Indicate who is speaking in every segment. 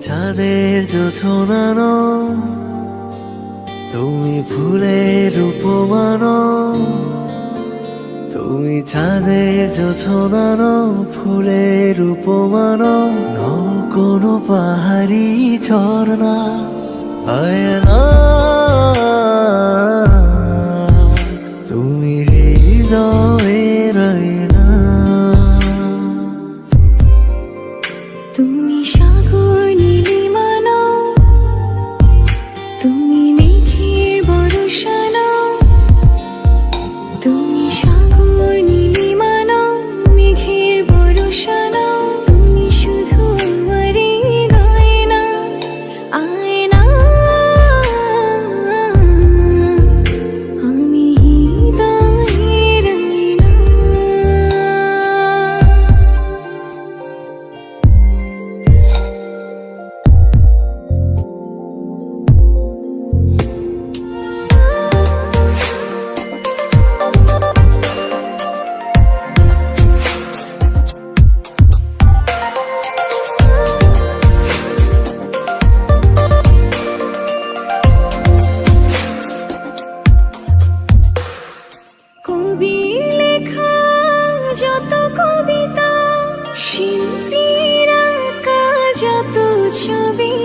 Speaker 1: চাঁদের জোছনানো তুমি ফুলের উপমানো তুমি চাঁদের জোছনানো ফুলের উপমানো নও কোনো পাহাড়ি ঝর্ণা। আয়না তুমি হৃদয়ের
Speaker 2: শিল্পীর আঁকা যত ছবি,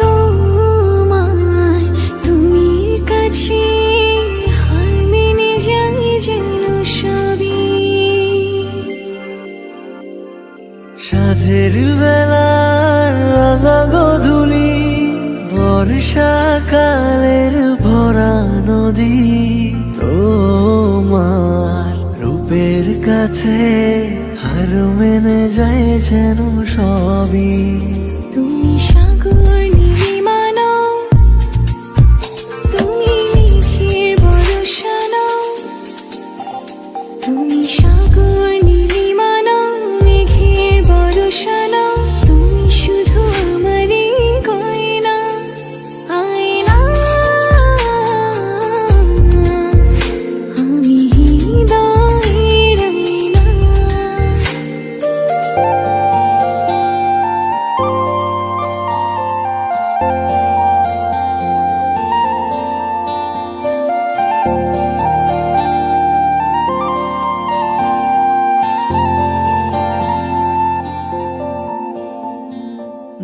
Speaker 2: তোমার তুমি কাছে, হার মেনে যাই যেন সবই।
Speaker 1: সাঝের বেলার রাঙা গধুলি বর্ষাকালের ভরা নদী, তোমার রূপের কাছে মেনে যায় যেন সবই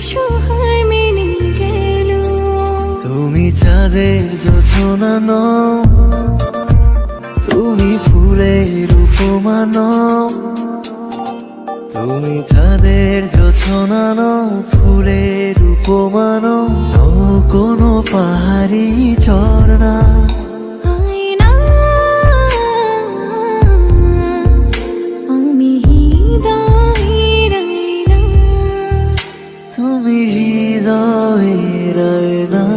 Speaker 2: কিছু হার মেনে গেল।
Speaker 1: তুমি চাঁদের যোছনা নও, তুমি ফুলের উপমা তুমি চাঁদের যোছনা নও, ফুলের উপমা নও কোনো পাহাড়ি ঝর্ণা। যায় না